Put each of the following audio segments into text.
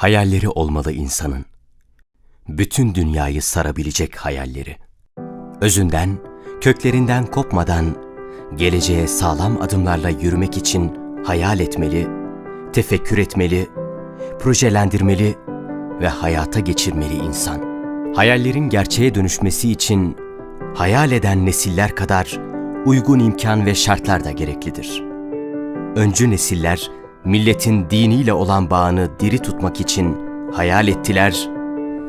Hayalleri olmalı insanın. Bütün dünyayı sarabilecek hayalleri. Özünden, köklerinden kopmadan, geleceğe sağlam adımlarla yürümek için hayal etmeli, tefekkür etmeli, projelendirmeli ve hayata geçirmeli insan. Hayallerin gerçeğe dönüşmesi için hayal eden nesiller kadar uygun imkan ve şartlar da gereklidir. Öncü nesiller milletin diniyle olan bağını diri tutmak için hayal ettiler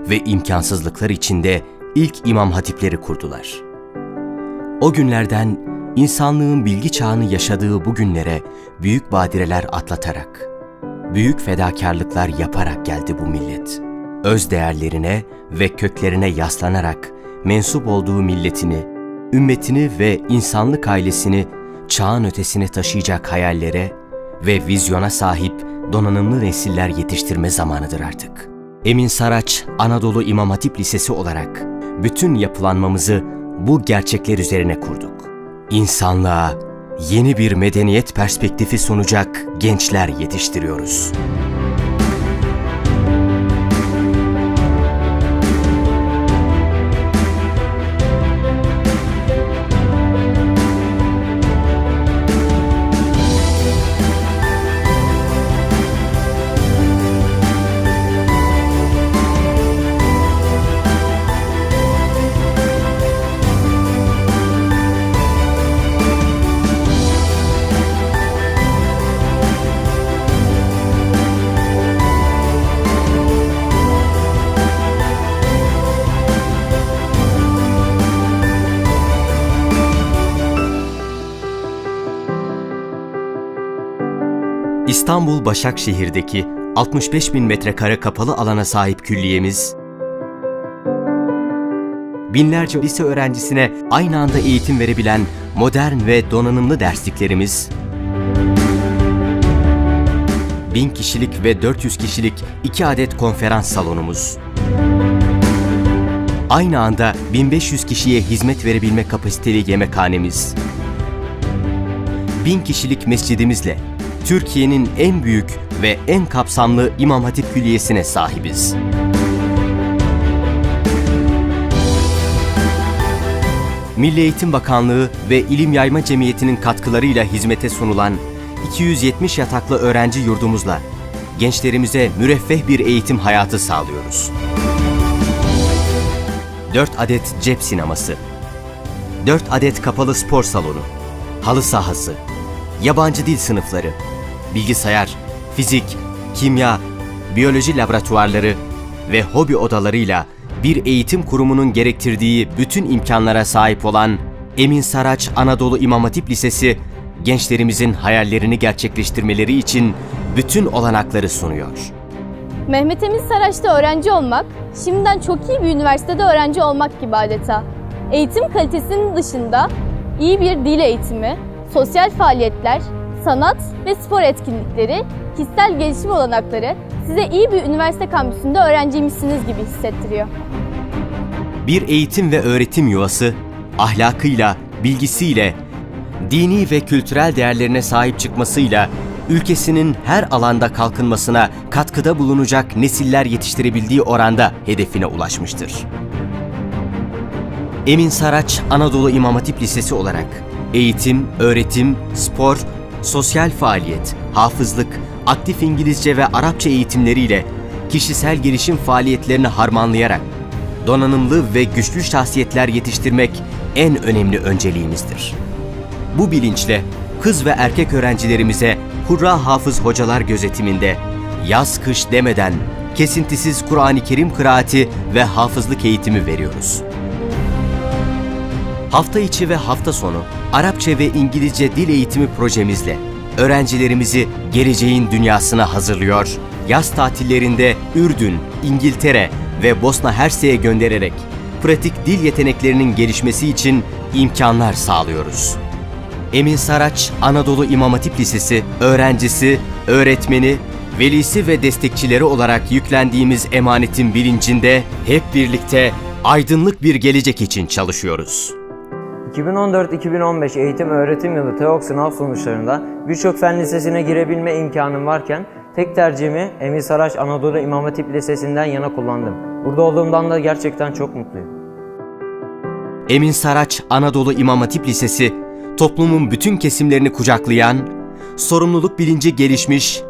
ve imkansızlıklar içinde ilk imam hatipleri kurdular. O günlerden insanlığın bilgi çağını yaşadığı bu günlere büyük badireler atlatarak, büyük fedakarlıklar yaparak geldi bu millet. Öz değerlerine ve köklerine yaslanarak mensup olduğu milletini, ümmetini ve insanlık ailesini çağın ötesine taşıyacak hayallere ve vizyona sahip donanımlı nesiller yetiştirme zamanıdır artık. Emin Saraç Anadolu İmam Hatip Lisesi olarak bütün yapılanmamızı bu gerçekler üzerine kurduk. İnsanlığa yeni bir medeniyet perspektifi sunacak gençler yetiştiriyoruz. İstanbul Başakşehir'deki 65 bin metrekare kapalı alana sahip külliyemiz, binlerce lise öğrencisine aynı anda eğitim verebilen modern ve donanımlı dersliklerimiz, bin kişilik ve 400 kişilik iki adet konferans salonumuz, aynı anda 1500 kişiye hizmet verebilme kapasiteli yemekhanemiz, bin kişilik mescidimizle Türkiye'nin en büyük ve en kapsamlı İmam Hatip Külliyesi'ne sahibiz. Milli Eğitim Bakanlığı ve İlim Yayma Cemiyeti'nin katkılarıyla hizmete sunulan 270 yataklı öğrenci yurdumuzla gençlerimize müreffeh bir eğitim hayatı sağlıyoruz. 4 adet cep sineması, 4 adet kapalı spor salonu, halı sahası, yabancı dil sınıfları, bilgisayar, fizik, kimya, biyoloji laboratuvarları ve hobi odalarıyla bir eğitim kurumunun gerektirdiği bütün imkanlara sahip olan Emin Saraç Anadolu İmam Hatip Lisesi, gençlerimizin hayallerini gerçekleştirmeleri için bütün olanakları sunuyor. Mehmet Emin Saraç'ta öğrenci olmak, şimdiden çok iyi bir üniversitede öğrenci olmak gibi adeta. Eğitim kalitesinin dışında iyi bir dil eğitimi, sosyal faaliyetler, sanat ve spor etkinlikleri, kişisel gelişim olanakları size iyi bir üniversite kampüsünde öğrenciymişsiniz gibi hissettiriyor. Bir eğitim ve öğretim yuvası, ahlakıyla, bilgisiyle, dini ve kültürel değerlerine sahip çıkmasıyla ülkesinin her alanda kalkınmasına katkıda bulunacak nesiller yetiştirebildiği oranda hedefine ulaşmıştır. Emin Saraç Anadolu İmam Hatip Lisesi olarak eğitim, öğretim, spor, sosyal faaliyet, hafızlık, aktif İngilizce ve Arapça eğitimleriyle kişisel gelişim faaliyetlerini harmanlayarak donanımlı ve güçlü şahsiyetler yetiştirmek en önemli önceliğimizdir. Bu bilinçle kız ve erkek öğrencilerimize Hurra Hafız hocalar gözetiminde yaz kış demeden kesintisiz Kur'an-ı Kerim kıraati ve hafızlık eğitimi veriyoruz. Hafta içi ve hafta sonu Arapça ve İngilizce dil eğitimi projemizle öğrencilerimizi geleceğin dünyasına hazırlıyor. Yaz tatillerinde Ürdün, İngiltere ve Bosna Hersek'e göndererek pratik dil yeteneklerinin gelişmesi için imkanlar sağlıyoruz. Emin Saraç Anadolu İmam Hatip Lisesi öğrencisi, öğretmeni, velisi ve destekçileri olarak yüklendiğimiz emanetin bilincinde hep birlikte aydınlık bir gelecek için çalışıyoruz. 2014-2015 eğitim öğretim yılı TEOK sınav sonuçlarında birçok fen lisesine girebilme imkanım varken Tek tercihimi Emin Saraç Anadolu İmam Hatip Lisesi'nden yana kullandım. Burada olduğumdan da gerçekten çok mutluyum. Emin Saraç Anadolu İmam Hatip Lisesi, toplumun bütün kesimlerini kucaklayan, sorumluluk bilinci gelişmiş,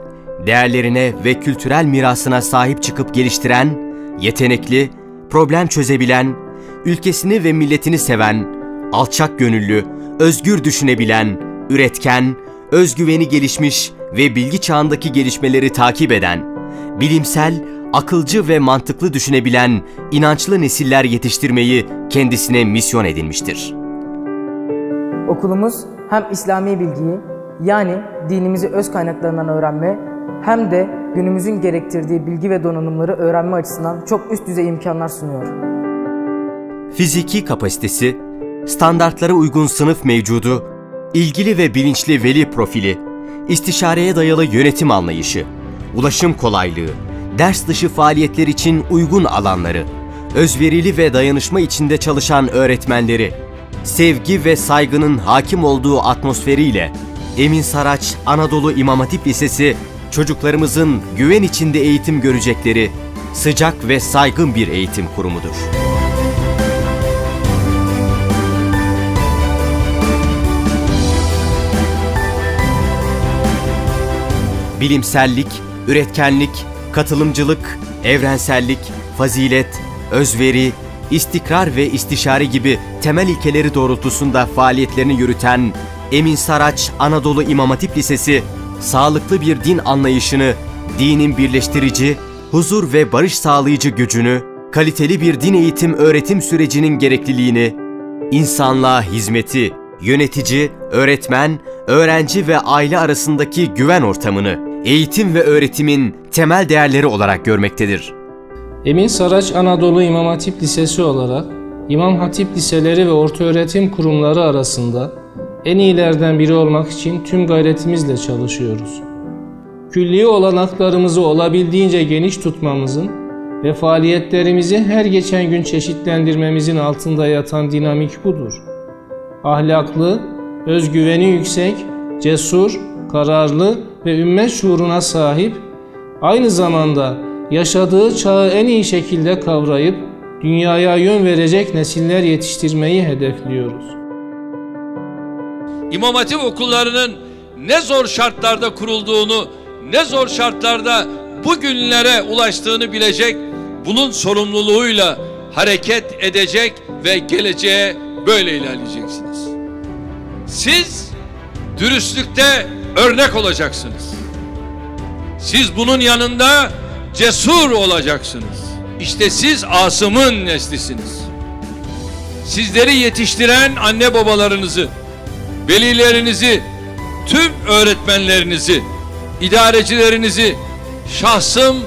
değerlerine ve kültürel mirasına sahip çıkıp geliştiren, yetenekli, problem çözebilen, ülkesini ve milletini seven, alçak gönüllü, özgür düşünebilen, üretken, özgüveni gelişmiş ve bilgi çağındaki gelişmeleri takip eden, bilimsel, akılcı ve mantıklı düşünebilen inançlı nesiller yetiştirmeyi kendisine misyon edinmiştir. Okulumuz hem İslami bilgiyi yani dinimizi öz kaynaklarından öğrenme hem de günümüzün gerektirdiği bilgi ve donanımları öğrenme açısından çok üst düzey imkanlar sunuyor. Fiziki kapasitesi, standartlara uygun sınıf mevcudu, ilgili ve bilinçli veli profili, istişareye dayalı yönetim anlayışı, ulaşım kolaylığı, ders dışı faaliyetler için uygun alanları, özverili ve dayanışma içinde çalışan öğretmenleri, sevgi ve saygının hakim olduğu atmosferiyle Emin Saraç Anadolu İmam Hatip Lisesi çocuklarımızın güven içinde eğitim görecekleri sıcak ve saygın bir eğitim kurumudur. Bilimsellik, üretkenlik, katılımcılık, evrensellik, fazilet, özveri, istikrar ve istişare gibi temel ilkeleri doğrultusunda faaliyetlerini yürüten Emin Saraç Anadolu İmam Hatip Lisesi, sağlıklı bir din anlayışını, dinin birleştirici, huzur ve barış sağlayıcı gücünü, kaliteli bir din eğitim öğretim sürecinin gerekliliğini, insanlığa hizmeti, yönetici, öğretmen, öğrenci ve aile arasındaki güven ortamını eğitim ve öğretimin temel değerleri olarak görmektedir. Emin Saraç Anadolu İmam Hatip Lisesi olarak İmam Hatip liseleri ve ortaöğretim kurumları arasında en iyilerden biri olmak için tüm gayretimizle çalışıyoruz. Külli olanaklarımızı olabildiğince geniş tutmamızın ve faaliyetlerimizi her geçen gün çeşitlendirmemizin altında yatan dinamik budur. Ahlaklı, özgüveni yüksek, cesur, kararlı ve ümmet şuuruna sahip, aynı zamanda yaşadığı çağı en iyi şekilde kavrayıp dünyaya yön verecek nesiller yetiştirmeyi hedefliyoruz. İmam Hatip okullarının ne zor şartlarda kurulduğunu, ne zor şartlarda bugünlere ulaştığını bilecek, bunun sorumluluğuyla hareket edecek ve geleceğe böyle ilerleyeceksiniz. Siz dürüstlükte örnek olacaksınız. Siz bunun yanında cesur olacaksınız. İşte siz Asım'ın neslisiniz. Sizleri yetiştiren anne babalarınızı, velilerinizi, tüm öğretmenlerinizi, idarecilerinizi şahsım,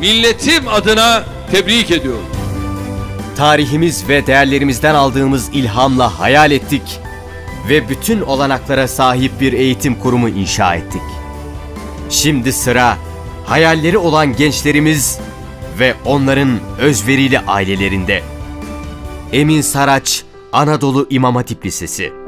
milletim adına tebrik ediyorum. Tarihimiz ve değerlerimizden aldığımız ilhamla hayal ettik ve bütün olanaklara sahip bir eğitim kurumu inşa ettik. Şimdi sıra hayalleri olan gençlerimiz ve onların özverili ailelerinde. Emin Saraç Anadolu İmam Hatip Lisesi